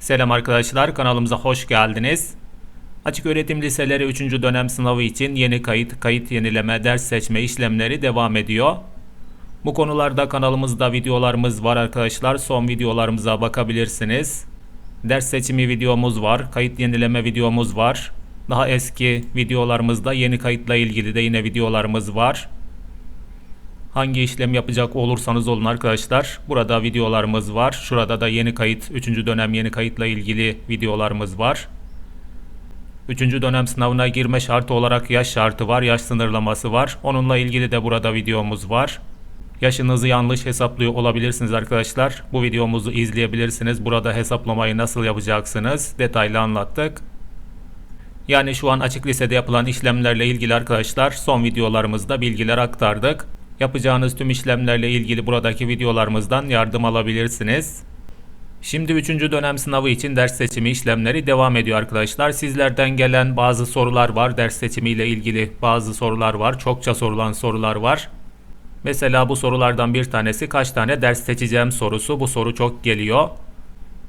Selam arkadaşlar, kanalımıza hoş geldiniz. Açık öğretim liseleri 3. dönem sınavı için yeni kayıt, kayıt yenileme, ders seçme işlemleri devam ediyor. Bu konularda kanalımızda videolarımız var arkadaşlar. Son videolarımıza bakabilirsiniz. Ders seçimi videomuz var, kayıt yenileme videomuz var. Daha eski videolarımızda yeni kayıtla ilgili de yine videolarımız var. Hangi işlem yapacak olursanız olun arkadaşlar. Burada videolarımız var. Şurada da yeni kayıt, 3. dönem yeni kayıtla ilgili videolarımız var. 3. dönem sınavına girme şartı olarak yaş şartı var, yaş sınırlaması var. Onunla ilgili de burada videomuz var. Yaşınızı yanlış hesaplıyor olabilirsiniz arkadaşlar. Bu videomuzu izleyebilirsiniz. Burada hesaplamayı nasıl yapacaksınız detaylı anlattık. Yani şu an açık lisede yapılan işlemlerle ilgili arkadaşlar son videolarımızda bilgiler aktardık. Yapacağınız tüm işlemlerle ilgili buradaki videolarımızdan yardım alabilirsiniz. Şimdi 3. dönem sınavı için ders seçimi işlemleri devam ediyor arkadaşlar. Sizlerden gelen bazı sorular var. Ders seçimi ile ilgili bazı sorular var. Çokça sorulan sorular var. Mesela bu sorulardan bir tanesi kaç tane ders seçeceğim sorusu. Bu soru çok geliyor.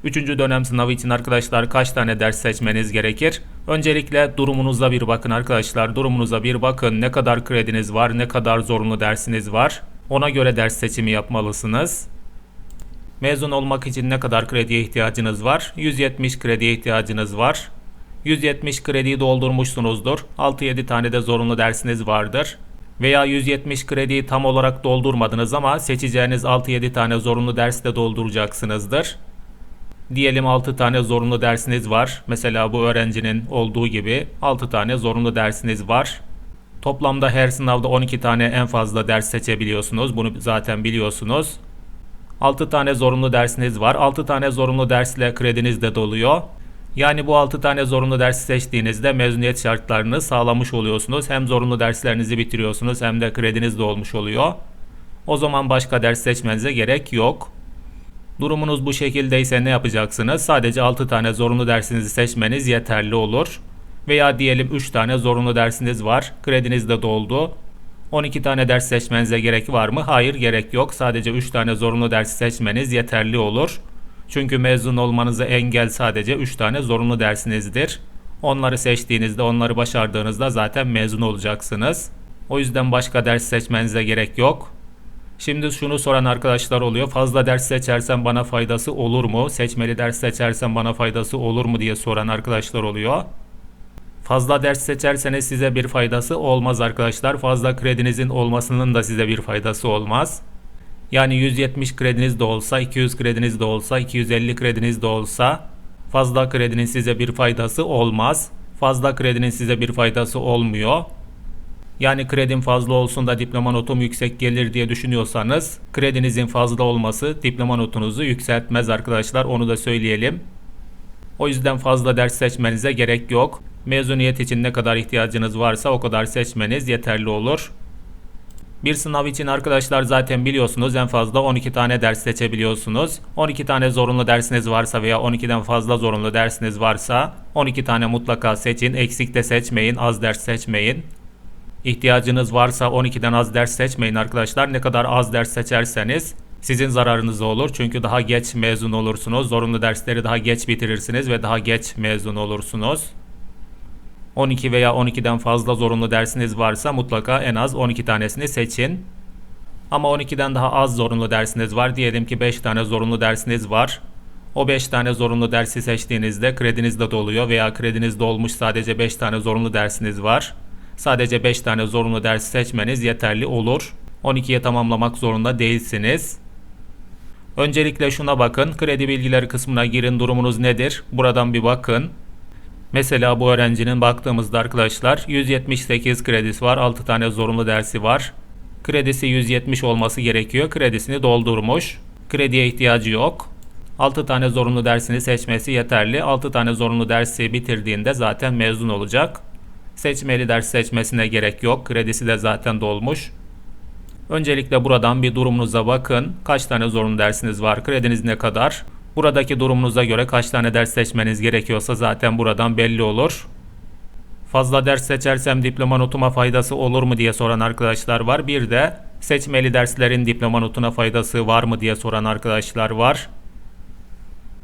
Üçüncü dönem sınavı için arkadaşlar kaç tane ders seçmeniz gerekir? Öncelikle durumunuza bir bakın arkadaşlar. Durumunuza bir bakın. Ne kadar krediniz var, ne kadar zorunlu dersiniz var. Ona göre ders seçimi yapmalısınız. Mezun olmak için ne kadar krediye ihtiyacınız var? 170 krediye ihtiyacınız var. 170 krediyi doldurmuşsunuzdur. 6-7 tane de zorunlu dersiniz vardır. Veya 170 krediyi tam olarak doldurmadınız ama seçeceğiniz 6-7 tane zorunlu ders de dolduracaksınızdır. Diyelim 6 tane zorunlu dersiniz var. Mesela bu öğrencinin olduğu gibi 6 tane zorunlu dersiniz var. Toplamda her sınavda 12 tane en fazla ders seçebiliyorsunuz. Bunu zaten biliyorsunuz. 6 tane zorunlu dersiniz var. 6 tane zorunlu dersle krediniz de doluyor. Yani bu 6 tane zorunlu ders seçtiğinizde mezuniyet şartlarını sağlamış oluyorsunuz. Hem zorunlu derslerinizi bitiriyorsunuz hem de krediniz de olmuş oluyor. O zaman başka ders seçmenize gerek yok. Durumunuz bu şekildeyse ne yapacaksınız? Sadece 6 tane zorunlu dersinizi seçmeniz yeterli olur. Veya diyelim 3 tane zorunlu dersiniz var. Krediniz de doldu. 12 tane ders seçmenize gerek var mı? Hayır gerek yok. Sadece 3 tane zorunlu ders seçmeniz yeterli olur. Çünkü mezun olmanıza engel sadece 3 tane zorunlu dersinizdir. Onları seçtiğinizde, onları başardığınızda zaten mezun olacaksınız. O yüzden başka ders seçmenize gerek yok. Şimdi şunu soran arkadaşlar oluyor. Fazla ders seçersem bana faydası olur mu? Seçmeli ders seçersem bana faydası olur mu diye soran arkadaşlar oluyor. Fazla ders seçerseniz size bir faydası olmaz arkadaşlar. Fazla kredinizin olmasının da size bir faydası olmaz. Yani 170 krediniz de olsa, 200 krediniz de olsa, 250 krediniz de olsa fazla kredinin size bir faydası olmaz. Fazla kredinin size bir faydası olmuyor. Yani kredim fazla olsun da diploma notum yüksek gelir diye düşünüyorsanız kredinizin fazla olması diploma notunuzu yükseltmez arkadaşlar onu da söyleyelim. O yüzden fazla ders seçmenize gerek yok. Mezuniyet için ne kadar ihtiyacınız varsa o kadar seçmeniz yeterli olur. Bir sınav için arkadaşlar zaten biliyorsunuz en fazla 12 tane ders seçebiliyorsunuz. 12 tane zorunlu dersiniz varsa veya 12'den fazla zorunlu dersiniz varsa 12 tane mutlaka seçin. Eksik de seçmeyin, az ders seçmeyin. İhtiyacınız varsa 12'den az ders seçmeyin arkadaşlar. Ne kadar az ders seçerseniz sizin zararınıza olur. Çünkü daha geç mezun olursunuz. Zorunlu dersleri daha geç bitirirsiniz ve daha geç mezun olursunuz. 12 veya 12'den fazla zorunlu dersiniz varsa mutlaka en az 12 tanesini seçin. Ama 12'den daha az zorunlu dersiniz var. Diyelim ki 5 tane zorunlu dersiniz var. O 5 tane zorunlu dersi seçtiğinizde krediniz de doluyor veya krediniz dolmuş sadece 5 tane zorunlu dersiniz var. Sadece 5 tane zorunlu ders seçmeniz yeterli olur. 12'ye tamamlamak zorunda değilsiniz. Öncelikle şuna bakın. Kredi bilgileri kısmına girin. Durumunuz nedir? Buradan bir bakın. Mesela bu öğrencinin baktığımızda arkadaşlar 178 kredisi var. 6 tane zorunlu dersi var. Kredisi 170 olması gerekiyor. Kredisini doldurmuş. Krediye ihtiyacı yok. 6 tane zorunlu dersini seçmesi yeterli. 6 tane zorunlu dersi bitirdiğinde zaten mezun olacak. Seçmeli ders seçmesine gerek yok. Kredisi de zaten dolmuş. Öncelikle buradan bir durumunuza bakın. Kaç tane zorunlu dersiniz var? Krediniz ne kadar? Buradaki durumunuza göre kaç tane ders seçmeniz gerekiyorsa zaten buradan belli olur. Fazla ders seçersem diploma notuma faydası olur mu diye soran arkadaşlar var. Bir de seçmeli derslerin diploma notuna faydası var mı diye soran arkadaşlar var.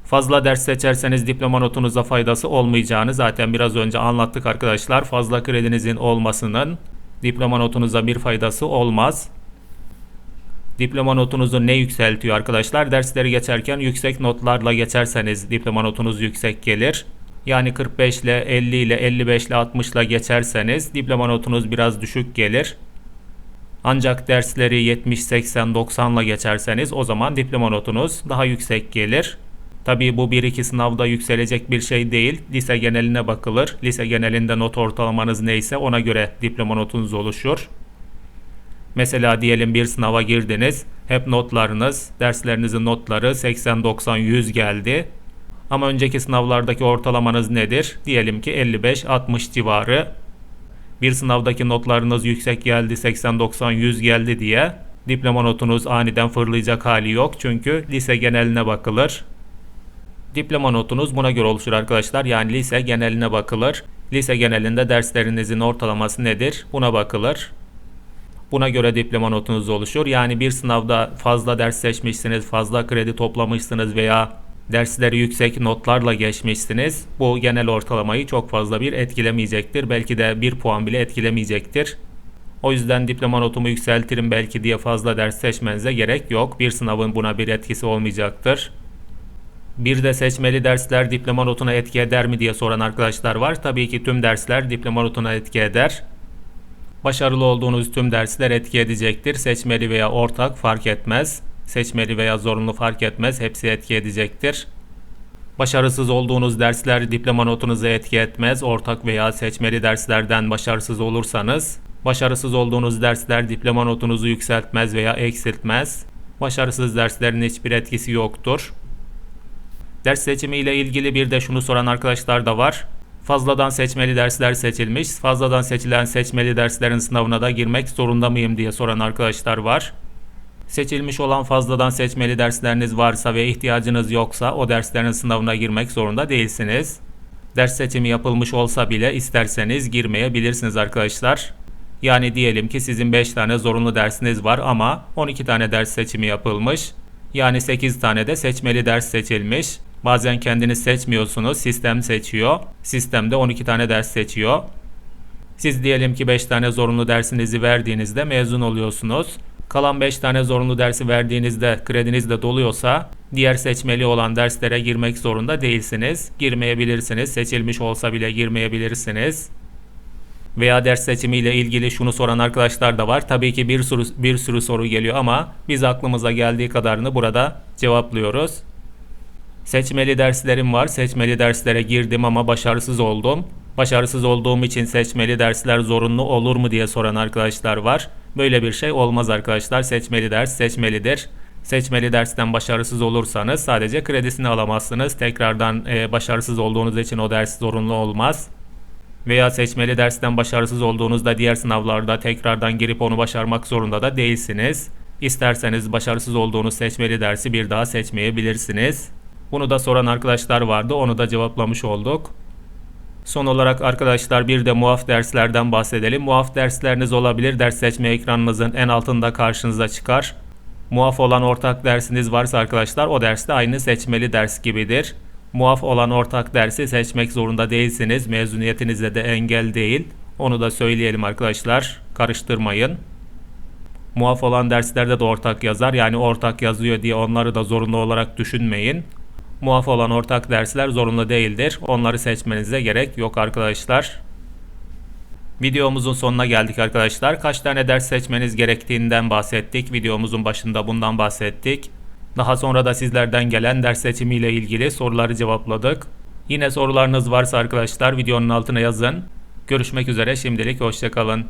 Fazla ders seçerseniz diploma notunuza faydası olmayacağını zaten biraz önce anlattık arkadaşlar. Fazla kredinizin olmasının diploma notunuza bir faydası olmaz. Diploma notunuzu ne yükseltiyor arkadaşlar? Dersleri geçerken yüksek notlarla geçerseniz diploma notunuz yüksek gelir. Yani 45 ile 50 ile 55 ile 60 ile geçerseniz diploma notunuz biraz düşük gelir. Ancak dersleri 70, 80, 90 ile geçerseniz o zaman diploma notunuz daha yüksek gelir. Tabii bu 1-2 sınavda yükselecek bir şey değil. Lise geneline bakılır. Lise genelinde not ortalamanız neyse ona göre diploma notunuz oluşur. Mesela diyelim bir sınava girdiniz. Hep notlarınız, derslerinizin notları 80, 90, 100 geldi. Ama önceki sınavlardaki ortalamanız nedir? Diyelim ki 55, 60 civarı. Bir sınavdaki notlarınız yüksek geldi, 80, 90, 100 geldi diye diploma notunuz aniden fırlayacak hali yok. Çünkü lise geneline bakılır. Diploma notunuz buna göre oluşur arkadaşlar. Yani lise geneline bakılır. Lise genelinde derslerinizin ortalaması nedir? Buna bakılır. Buna göre diploma notunuz oluşur. Yani bir sınavda fazla ders seçmişsiniz, fazla kredi toplamışsınız veya dersleri yüksek notlarla geçmişsiniz. Bu genel ortalamayı çok fazla bir etkilemeyecektir. Belki de bir puan bile etkilemeyecektir. O yüzden diploma notumu yükseltirim belki diye fazla ders seçmenize gerek yok. Bir sınavın buna bir etkisi olmayacaktır. Bir de seçmeli dersler diploma notuna etki eder mi diye soran arkadaşlar var. Tabii ki tüm dersler diploma notuna etki eder. Başarılı olduğunuz tüm dersler etki edecektir. Seçmeli veya ortak fark etmez. Seçmeli veya zorunlu fark etmez. Hepsi etki edecektir. Başarısız olduğunuz dersler diploma notunuza etki etmez. Ortak veya seçmeli derslerden başarısız olursanız, başarısız olduğunuz dersler diploma notunuzu yükseltmez veya eksiltmez. Başarısız derslerin hiçbir etkisi yoktur. Ders seçimi ile ilgili bir de şunu soran arkadaşlar da var. Fazladan seçmeli dersler seçilmiş. Fazladan seçilen seçmeli derslerin sınavına da girmek zorunda mıyım diye soran arkadaşlar var. Seçilmiş olan fazladan seçmeli dersleriniz varsa ve ihtiyacınız yoksa o derslerin sınavına girmek zorunda değilsiniz. Ders seçimi yapılmış olsa bile isterseniz girmeyebilirsiniz arkadaşlar. Yani diyelim ki sizin 5 tane zorunlu dersiniz var ama 12 tane ders seçimi yapılmış. Yani 8 tane de seçmeli ders seçilmiş. Bazen kendiniz seçmiyorsunuz, sistem seçiyor. Sistemde 12 tane ders seçiyor. Siz diyelim ki 5 tane zorunlu dersinizi verdiğinizde mezun oluyorsunuz. Kalan 5 tane zorunlu dersi verdiğinizde krediniz de doluyorsa diğer seçmeli olan derslere girmek zorunda değilsiniz. Girmeyebilirsiniz. Seçilmiş olsa bile girmeyebilirsiniz. Veya ders seçimiyle ilgili şunu soran arkadaşlar da var. Tabii ki bir sürü bir sürü soru geliyor ama biz aklımıza geldiği kadarını burada cevaplıyoruz. Seçmeli derslerim var. Seçmeli derslere girdim ama başarısız oldum. Başarısız olduğum için seçmeli dersler zorunlu olur mu diye soran arkadaşlar var. Böyle bir şey olmaz arkadaşlar. Seçmeli ders seçmelidir. Seçmeli dersten başarısız olursanız sadece kredisini alamazsınız. Tekrardan e, başarısız olduğunuz için o ders zorunlu olmaz. Veya seçmeli dersten başarısız olduğunuzda diğer sınavlarda tekrardan girip onu başarmak zorunda da değilsiniz. İsterseniz başarısız olduğunuz seçmeli dersi bir daha seçmeyebilirsiniz. Bunu da soran arkadaşlar vardı. Onu da cevaplamış olduk. Son olarak arkadaşlar bir de muaf derslerden bahsedelim. Muaf dersleriniz olabilir. Ders seçme ekranınızın en altında karşınıza çıkar. Muaf olan ortak dersiniz varsa arkadaşlar o ders de aynı seçmeli ders gibidir. Muaf olan ortak dersi seçmek zorunda değilsiniz. Mezuniyetinize de engel değil. Onu da söyleyelim arkadaşlar. Karıştırmayın. Muaf olan derslerde de ortak yazar. Yani ortak yazıyor diye onları da zorunlu olarak düşünmeyin. Muaf olan ortak dersler zorunlu değildir. Onları seçmenize gerek yok arkadaşlar. Videomuzun sonuna geldik arkadaşlar. Kaç tane ders seçmeniz gerektiğinden bahsettik. Videomuzun başında bundan bahsettik. Daha sonra da sizlerden gelen ders seçimiyle ilgili soruları cevapladık. Yine sorularınız varsa arkadaşlar videonun altına yazın. Görüşmek üzere şimdilik hoşçakalın.